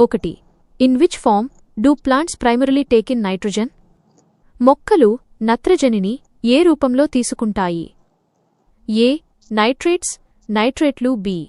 ఒకటి. In which form do plants primarily take in nitrogen మొక్కలు నత్రజనిని ఏ రూపంలో తీసుకుంటాయి? ఏ. నైట్రేట్స్ నైట్రేట్లు బి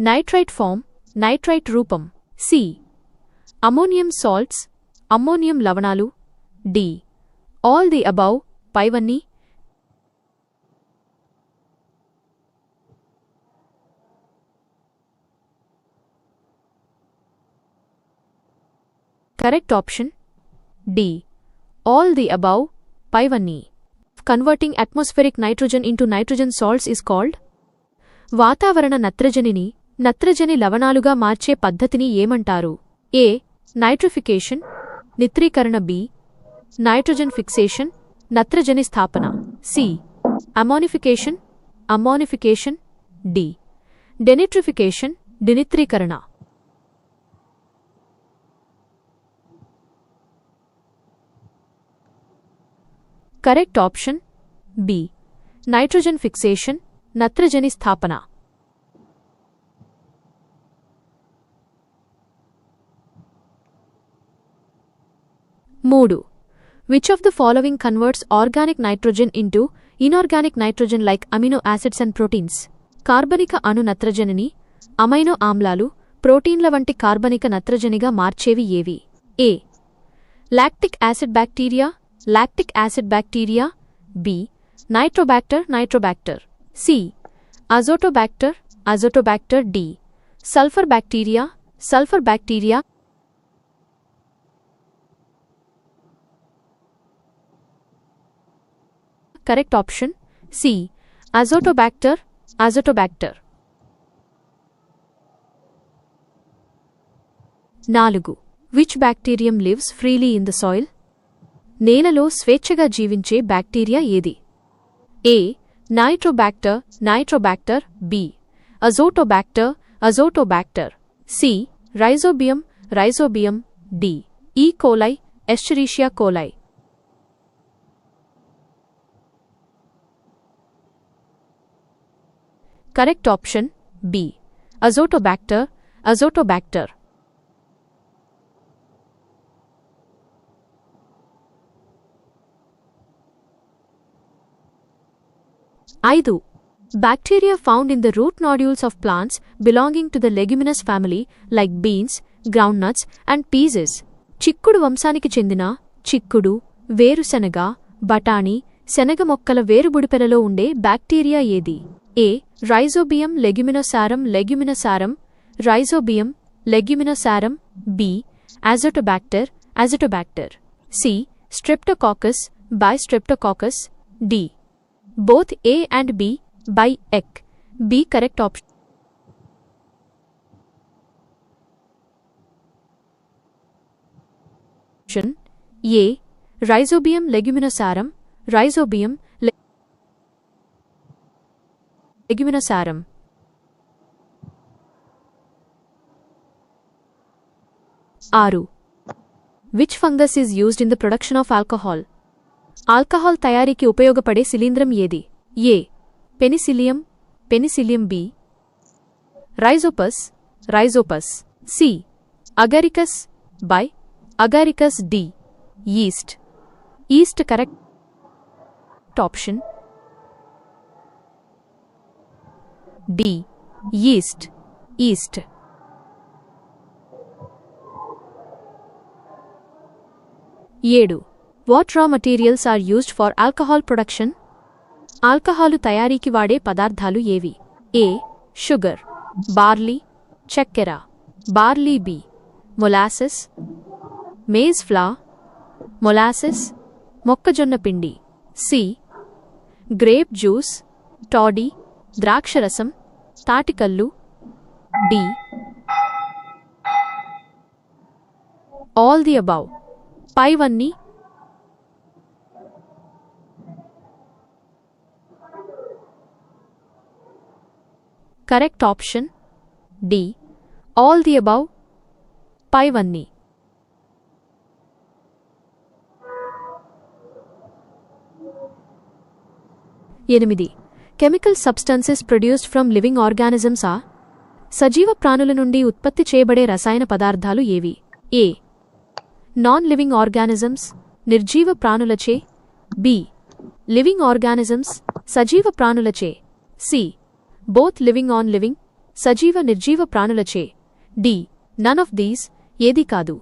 నైట్రైట్ ఫామ్ నైట్రైట్ రూపం. సి అమోనియం సాల్ట్స్ అమ్మోనియం లవణాలు. డి ఆల్ ది అబౌవ్ పైవన్నీ correct option D all the above పైవన్నీ converting atmospheric nitrogen into nitrogen salts is called వాతావరణ నత్రజనిని నత్రజని లవణాలుగా మార్చే పద్ధతిని ఏమంటారు? ఏ నైట్రిఫికేషన్ నిత్రీకరణ బి నైట్రోజన్ ఫిక్సేషన్ నత్రజని స్థాపన. C ammonification ammonification D denitrification డినిత్రీకరణ correct option B. Nitrogen fixation నత్రజని స్థాపన. మూడు. Which of the following converts organic nitrogen into inorganic nitrogen like amino acids and proteins కార్బనిక అణు నత్రజనిని అమైనో ఆమ్లాలు ప్రోటీన్ల వంటి కార్బనిక నత్రజనిగా మార్చేవి ఏవి? A lactic acid bacteria lactic acid bacteria, B. Nitrobacter nitrobacter, C. Azotobacter azotobacter, D. Sulfur bacteria sulfur bacteria, correct option C. Azotobacter, azotobacter. Nalugu. Which bacterium lives freely in the soil? నేలలో స్వేచ్ఛగా జీవించే bacteria ఏది? A. Nitrobacter Nitrobacter B. Azotobacter Azotobacter C. Rhizobium Rhizobium. D. E coli Escherichia coli. Correct option B. Azotobacter Azotobacter ఐదు. Bacteria found in the root nodules of plants belonging to the leguminous family like beans groundnuts and peases. చిక్కుడు వంశానికి చెందిన చిక్కుడు వేరుశనగ బఠానీ శనగ మొక్కల వేరుబుడిపెలలో ఉండే బ్యాక్టీరియా ఏది? A. Rhizobium leguminosarum leguminosarum Rhizobium leguminosarum B. Azotobacter Azotobacter C. Streptococcus by Streptococcus D. Both A and B by Eck. B correct option. A. Rhizobium leguminosarum. Rhizobium le- leguminosarum. Aru. Which fungus is used in the production of alcohol? Alcohol తయారీకి ఉపయోగపడే శిలీంద్రం ఏది? A. Penicillium penicillium B. Rhizopus rhizopus. C. Agaricus by agaricus D. Yeast. Yeast correct option. D. Yeast. Yeast. ఏడు. What raw materials are used for alcohol production alcohol తయారీకి వాడే పదార్థాలు ఏవి? A sugar. Barley. చక్కెర. Barley B. Molasses. Maize flour. Molasses. మొక్కజొన్న పిండి. C. Grape juice. Toddy. ద్రాక్షరసం. తాటికల్లు. డి. ఆల్ ది అబౌవ్ పైవన్నీ correct option D all the above పైవన్నీ ఎనిమిది. Chemical substances produced from living organisms ఆ సజీవ ప్రాణుల నుండి ఉత్పత్తి చేయబడే రసాయన పదార్థాలు ఏవి? ఏ నాన్ లివింగ్ ఆర్గానిజమ్స్ నిర్జీవ ప్రాణులచే. బి లివింగ్ ఆర్గానిజమ్స్ సజీవ ప్రాణులచే. C both living on living సజీవ నిర్జీవ ప్రాణులచే. డి నన్ ఆఫ్ దీస్ ఏది కాదు.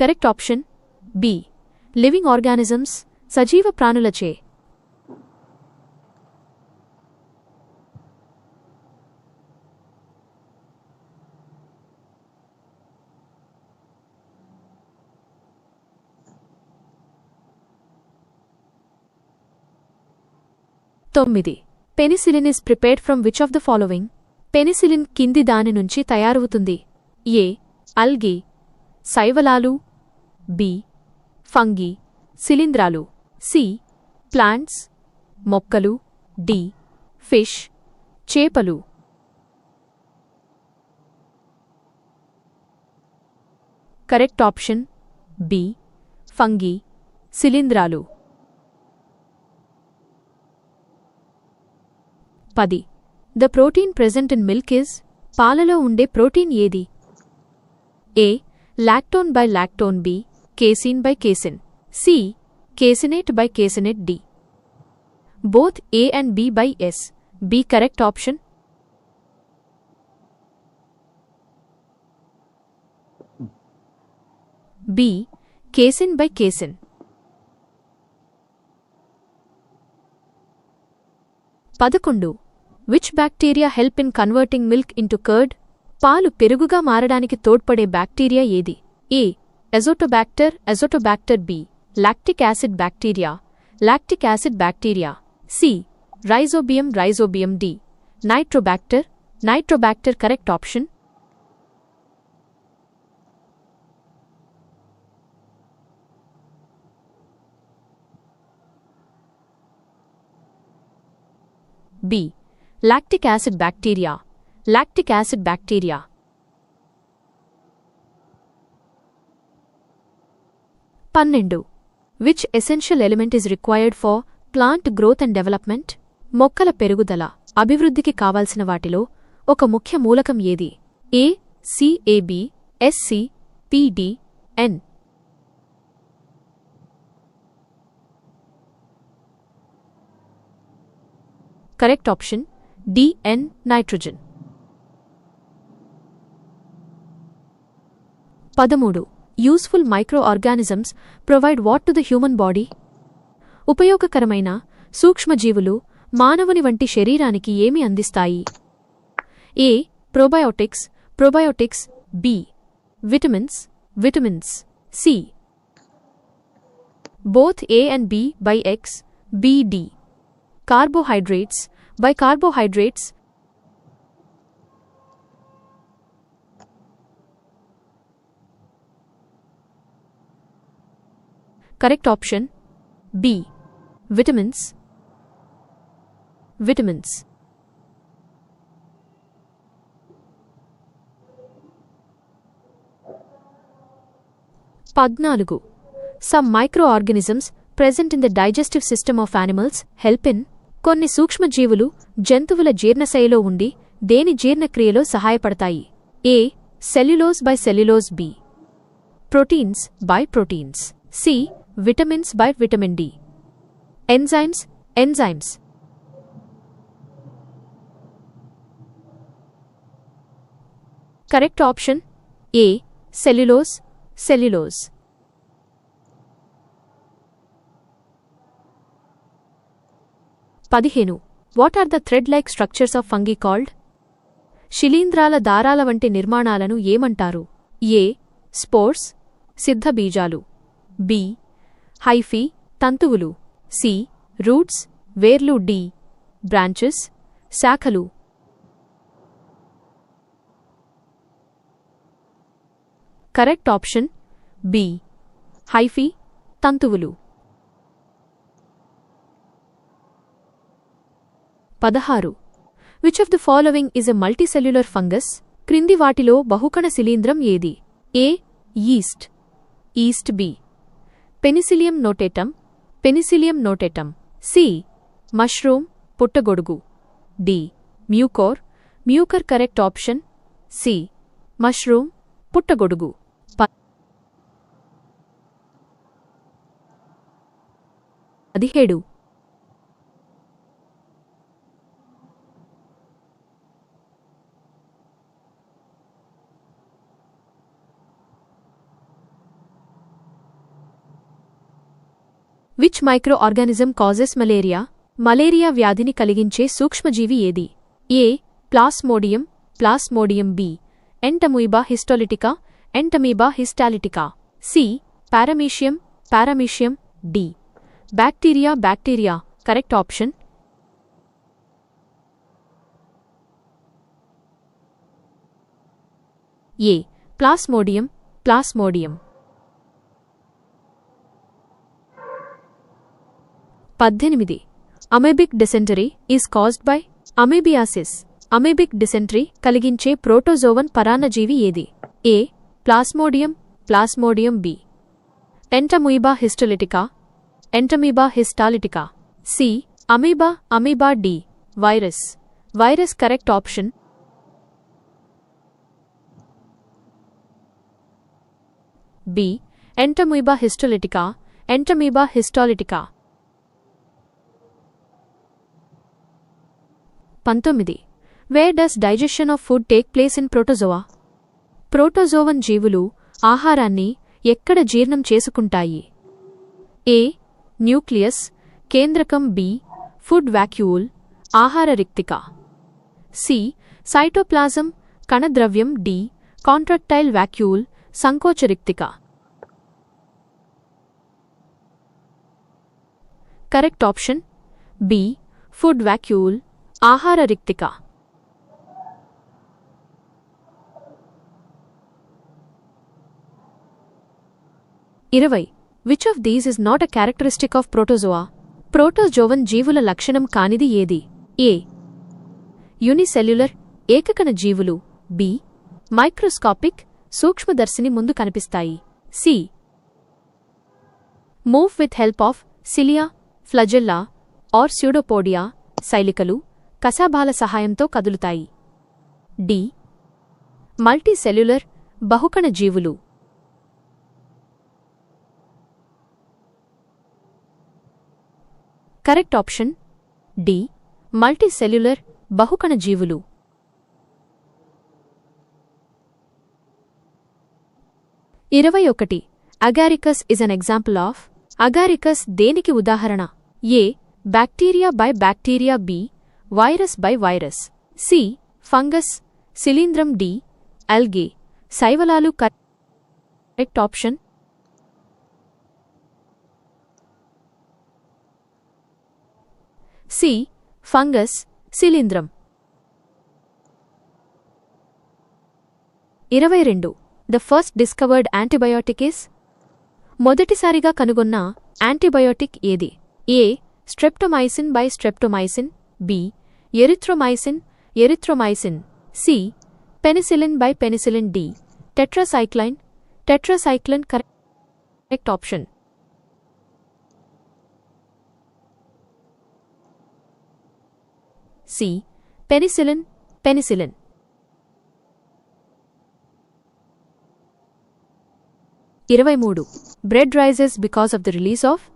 Correct option B living organisms సజీవ ప్రాణులచే. తొమ్మిది. Penicillin is prepared from which of the following penicillin కింది దాని నుంచి తయారవుతుంది. ఏ. అల్గి. శైవలాలు బి. ఫంగి. శిలీంధ్రాలు. సి. ప్లాంట్స్. మొక్కలు. డి. ఫిష్. చేపలు. Correct option. బి. ఫంగి. శిలీంధ్రాలు. పది. The protein present in milk is పాలలో ఉండే ప్రోటీన్ ఏది? A. Lactone by lactone B casein by casein. C. Caseinate by caseinate D. Both A and B by S. B correct option? B. Casein by casein. పదకొండు. Which bacteria help in converting milk into curd పాలు పెరుగుగా మారడానికి తోడ్పడే bacteria ఏది? A azotobacter azotobacter B lactic acid bacteria lactic acid bacteria C rhizobium rhizobium D nitrobacter nitrobacter correct option B lactic acid bacteria lactic acid bacteria పన్నెండు. Which essential element is required for plant growth and development మొక్కల పెరుగుదల. అభివృద్ధికి కావాల్సిన వాటిలో ఒక ముఖ్య మూలకం ఏది? A C A B S C P D N correct option D N nitrogen పదమూడు. Useful micro organisms provide what to the human body? ఉపయోగకరమైన సూక్ష్మజీవులు మానవుని వంటి శరీరానికి ఏమి అందిస్తాయి? A. Probiotics probiotics B vitamins vitamins C both A and B by X B D carbohydrates by carbohydrates. Correct option B. Vitamins. Vitamins. Pagnalugu. Some microorganisms present in the digestive system of animals help in కొన్ని సూక్ష్మజీవులు జంతువుల జీర్ణశైలో ఉండి దేని జీర్ణక్రియలో సహాయపడతాయి? A cellulose by cellulose B proteins by proteins C vitamins by vitamin D enzymes enzymes correct option A cellulose cellulose పదిహేను. What are the thread like structures of fungi called శిలీంధ్రాల దారాల వంటి నిర్మాణాలను ఏమంటారు? ఏ. స్పోర్స్ సిద్ధబీజాలు B. Hyphae. తంతువులు. C. Roots. వేర్లు. D. Branches. శాఖలు. Correct option. బి. హైఫీ. తంతువులు. పదహారు. Which of the following is a multicellular fungus క్రింది వాటిలో బహుకణ శిలీంధ్రం ఏది? A yeast yeast B penicillium notatum penicillium notatum C mushroom పుట్టగొడుగు. D mucor mucor correct option C mushroom పుట్టగొడుగు. పదిహేడు. Which microorganism causes malaria malaria వ్యాధిని కలిగించే సూక్ష్మజీవి ఏది? A plasmodium plasmodium B entamoeba histolytica entamoeba histolytica C paramecium paramecium D bacteria bacteria correct option A plasmodium plasmodium పద్దెనిమిది. Amoebic dysentery is caused by amoebiasis. Amoebic dysentery కలిగించే protozoan పరాన్నజీవి ఏది? A. Plasmodium plasmodium B. Entamoeba histolytica? Entamoeba histolytica? C. Amoeba amoeba D. Virus. Virus correct option? B. Entamoeba histolytica? Entamoeba histolytica? పంతొమ్మిది. Where does digestion of food take place in protozoa protozoan జీవులు ఆహారాన్ని ఎక్కడ జీర్ణం చేసుకుంటాయి? A nucleus కేంద్రకం B food vacuole ఆహార రిక్తిక. C cytoplasm కణద్రవ్యం D contractile vacuole సంకోచరిక్తిక correct option B food vacuole ఆహార రిక్తిక. ఇరవై which of these is not a characteristic of protozoa protozoan జీవుల లక్షణం కానిది ఏది? ఏ. యూనిసెల్యులర్ ఏకకణ జీవులు. బి. మైక్రోస్కాపిక్ సూక్ష్మదర్శిని ముందు కనిపిస్తాయి. C. Move with help of cilia flagella or pseudopodia శైలికలు. కశాభాల సహాయంతో కదులుతాయి. డి. మల్టీసెల్యులర్ బహుకణ జీవులు. Correct option. డి. మల్టీసెల్యులర్ బహుకణ జీవులు. ఇరవై ఒకటి. Agaricus is an example of agaricus దేనికి ఉదాహరణ? A. Bacteria by bacteria B. Virus by virus. C fungus శిలీంద్రం డి అల్గే. శైవలాలు కరెక్ట్ ఆప్షన్. సి ఫంగస్ శిలీంద్రం. ఇరవై రెండు. The first discovered antibiotic is? మొదటిసారిగా కనుగొన్న యాంటీబయోటిక్ ఏది? A streptomycin by streptomycin B erythromycin erythromycin C penicillin by penicillin D tetracycline tetracycline correct option. C penicillin penicillin. ఇరవై మూడు. Bread rises because of the release of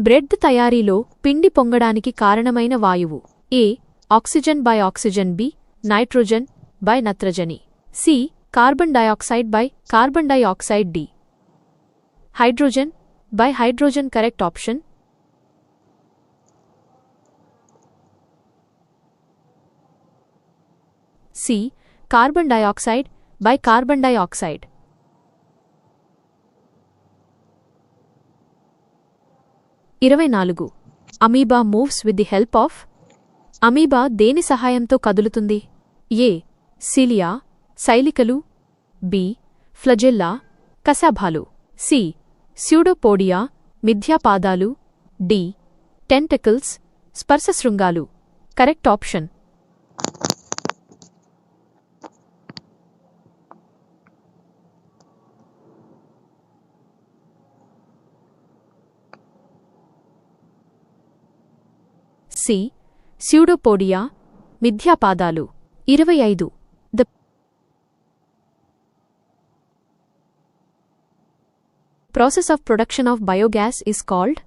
bread తయారీలో పిండి పొంగడానికి కారణమైన వాయువు. A oxygen by oxygen B nitrogen by నత్రజని C carbon dioxide by carbon dioxide D hydrogen by hydrogen correct option C carbon dioxide by carbon dioxide ఇరవై నాలుగు amoeba moves with the help of amoeba దేని సహాయంతో కదులుతుంది? A. Cilia శైలికలు B. Flagella కసాభాలు. C. Pseudopodia మిథ్యాపాదాలు. D. Tentacles స్పర్శశృంగాలు. Correct option. C. Pseudopodia మిథ్యాపాదాలు. ఇరవై ఐదు. The process of production of biogas is called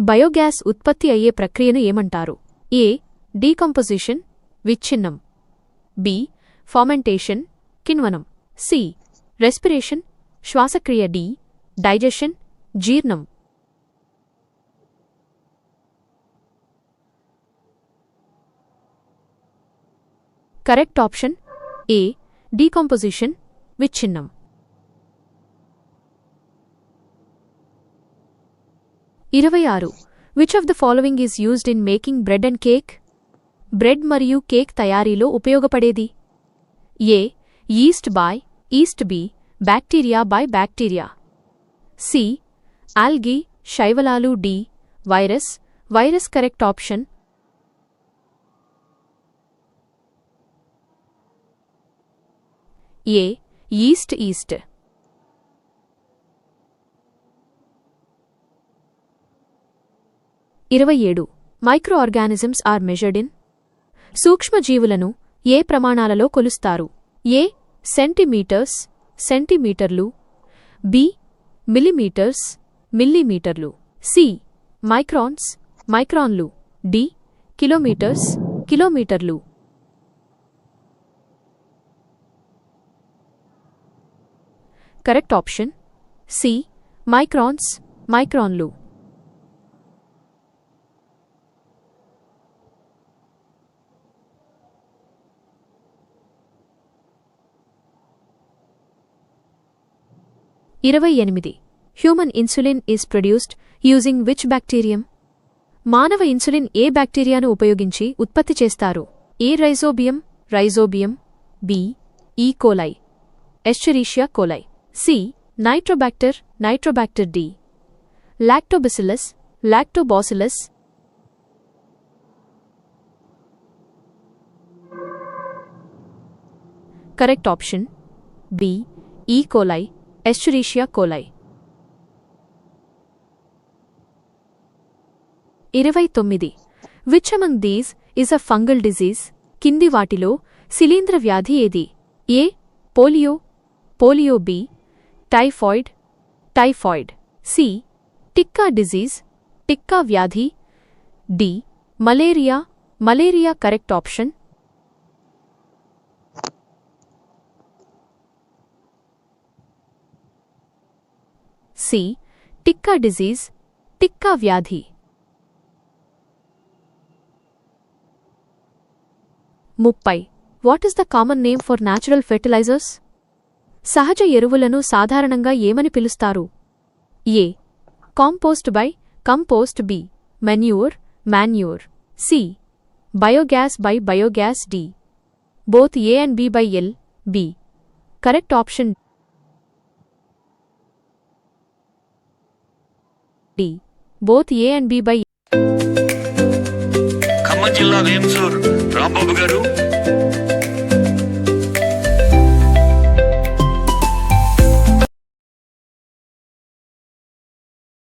biogas ఉత్పత్తి అయ్యే ప్రక్రియను ఏమంటారు? ఏ. డీకంపోజిషన్ విచ్ఛిన్నం. బి. ఫార్మెంటేషన్ కిణ్వనం. సి. రెస్పిరేషన్ శ్వాసక్రియ డి. డైజెషన్ జీర్ణం. కరెక్ట్ ఆప్షన్ ఏ డీకంపోజిషన్ విచ్ఛిన్నం. ఇరవై ఆరు which of the following is used in making bread and cake bread మరియు కేక్ తయారీలో ఉపయోగపడేది? A yeast by yeast B bacteria by bacteria C algae శైవలాలు D virus virus correct option A yeast yeast. ఇరవై ఏడు microorganisms are measured in? సూక్ష్మజీవులను ఏ ప్రమాణాలలో కొలుస్తారు? A centimetres సెంటీమీటర్లు? బి మిల్లీమీటర్స్ మిల్లీమీటర్లు? సి మైక్రాన్స్ మైక్రాన్లు? డి కిలోమీటర్స్ కిలోమీటర్లు? కరెక్ట్ ఆప్షన్ సి మైక్రాన్స్ మైక్రాన్లు ఇరవై ఎనిమిది. Human insulin is produced using which bacterium మానవ ఇన్సులిన్ ఏ బ్యాక్టీరియాను ఉపయోగించి ఉత్పత్తి చేస్తారు? A rhizobium rhizobium B E coli escherichia coli C nitrobacter nitrobacter D lactobacillus lactobacillus correct option B E coli escherichia coli ఇరవై తొమ్మిది which among these is a fungal disease కింది వాటిలో శిలీంద్ర వ్యాధి ఏది A polio polio B typhoid, typhoid. C. Ticka disease, Ticka vyadhi. D. Malaria, malaria correct option. C. Ticka disease, Ticka vyadhi. Muppai. What is the common name for natural fertilizers? సహజ ఎరువులను సాధారణంగా ఏమని పిలుస్తారు? A. Compost by compost B. Manure manure. C. Biogas by biogas D. Both A and B by L B. Correct option D. Both A and B by Khammam జిల్లా వేంసూర్. రాంబాబు గారు